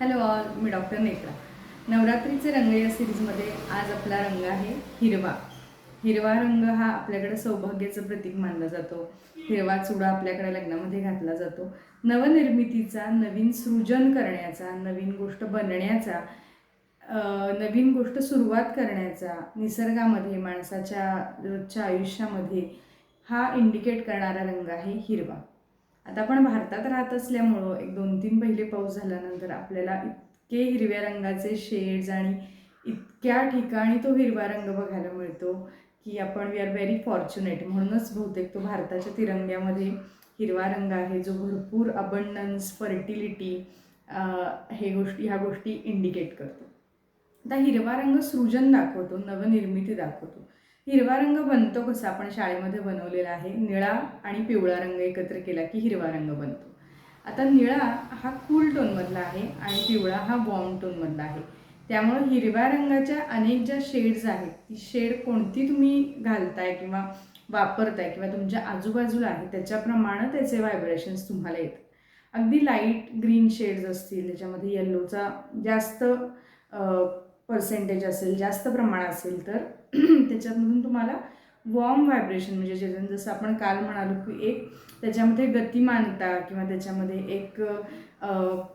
Hello all मी doctor Netra. नवरात्रीचे रंग या सिरीजमध्ये आज आपला रंग आहे हिरवा. हिरवा रंग हा आपल्याकडे सौभाग्याचं प्रतीक मानला जातो. हिरवा चुडा आपल्याकडे लग्नामध्ये घातला जातो. नवनिर्मितीचा नवीन सृजन करण्याचा नवीन गोष्ट बनण्याचा नवीन गोष्ट सुरुवात करण्याचा निसर्गामध्ये माणसाच्या रोजच्या आयुष्यामध्ये हा इंडिकेट करणारा रंग आहे हिरवा. आता आपण भारतात राहत असल्यामुळं एक दोन तीन पहिले पाऊस झाल्यानंतर आपल्याला इतके हिरव्या रंगाचे शेड्स आणि इतक्या ठिकाणी तो हिरवा रंग बघायला मिळतो की आपण वी आर व्हेरी फॉर्च्युनेट म्हणूनच बहुतेक तो भारताच्या तिरंग्यामध्ये हिरवा रंग आहे जो भरपूर अबंडन्स फर्टिलिटी हे गोष्टी ह्या गोष्टी इंडिकेट करतो. आता हिरवा रंग सृजन दाखवतो नवनिर्मिती दाखवतो. हिरवा रंग बनतो कसा? आपण शाळेमध्ये बनवलेला आहे. निळा आणि पिवळा रंग एकत्र केला की हिरवा रंग बनतो. आता निळा हा कूल टोनमधला आहे आणि पिवळा हा वॉर्म टोनमधला आहे. त्यामुळं हिरव्या रंगाच्या अनेक ज्या शेड्स आहेत ती शेड कोणती तुम्ही घालताय किंवा वापरताय किंवा तुमच्या आजूबाजूला आहे त्याच्याप्रमाणे त्याचे व्हायब्रेशन्स तुम्हाला येतात. अगदी लाइट ग्रीन शेड्स असतील त्याच्यामध्ये येल्लोचा जास्त पर्सेंटेज असेल जास्त प्रमाण असेल तर त्याच्यामधून तुम्हाला वॉर्म व्हायब्रेशन म्हणजे जे जसं आपण काल म्हणालो की एक त्याच्यामध्ये गतिमानता किंवा त्याच्यामध्ये एक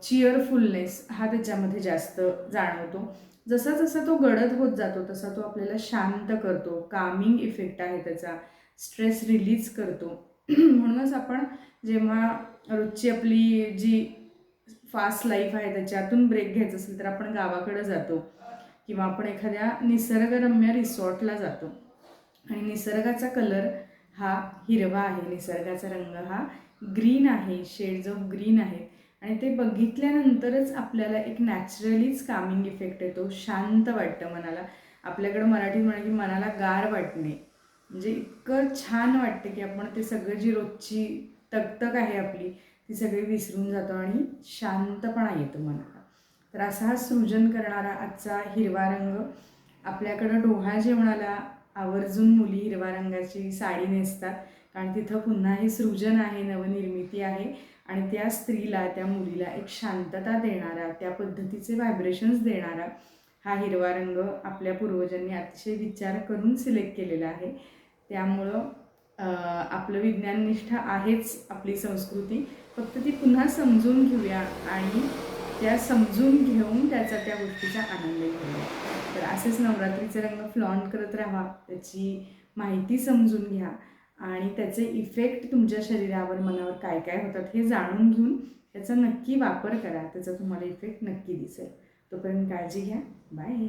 चिअरफुलनेस हा त्याच्यामध्ये जास्त जाणवतो. जसा जसा तो गडद होत जातो तसा तो आपल्याला शांत करतो. कामिंग इफेक्ट आहे त्याचा. स्ट्रेस रिलीज करतो. म्हणूनच आपण जेव्हा रोजची आपली जी फास्ट लाईफ आहे त्याच्यातून ब्रेक घ्यायचं असेल तर आपण गावाकडं जातो. किंवा आपण एखाद्या निसर्गरम्य रिसॉर्टला जातो. आणि निसर्गाचा कलर हा हिरवा आहे. निसर्गाचा रंग हा ग्रीन आहे. शेड्स ऑफ ग्रीन आहे आणि ते बघितल्यानंतरच आपल्याला एक नॅचरलीच कामिंग इफेक्ट येतो. शांत वाटतं मनाला. आपल्याकडं मराठीत म्हणा की मनाला गार वाटणे. म्हणजे इतकं छान वाटतं की आपण ते सगळं जी रोजची तकतक आहे आपली ती सगळी विसरून जातो आणि शांतपणा येतो मनाला. तर असा हा सृजन करणारा आजचा हिरवा रंग. आपल्याकडं डोहा जेवणाला आवर्जून मुली हिरवा रंगाची साडी नेसतात. कारण तिथं पुन्हा हे सृजन आहे नवनिर्मिती आहे. आणि त्या स्त्रीला त्या मुलीला एक शांतता देणारा त्या पद्धतीचे व्हायब्रेशन्स देणारा हा हिरवा रंग आपल्या पूर्वजांनी अतिशय विचार करून सिलेक्ट केलेला आहे. त्यामुळं आपलं विज्ञाननिष्ठ आहेच आपली संस्कृती. फक्त ती पुन्हा समजून घेऊया आणि त्या समजून घेऊन त्याचा त्या गोष्टीचा आनंद घेऊया तर असेच नवरात्रीचे रंग फ्लॉन्ट करत राहा त्याची माहिती समजून घ्या आणि त्याचे इफेक्ट तुमच्या शरीरावर मनावर काय काय होतात हे जाणून घेऊन त्याचा नक्की वापर करा. त्याचा तुम्हाला इफेक्ट नक्की दिसेल. तोपर्यंत काळजी घ्या. बाय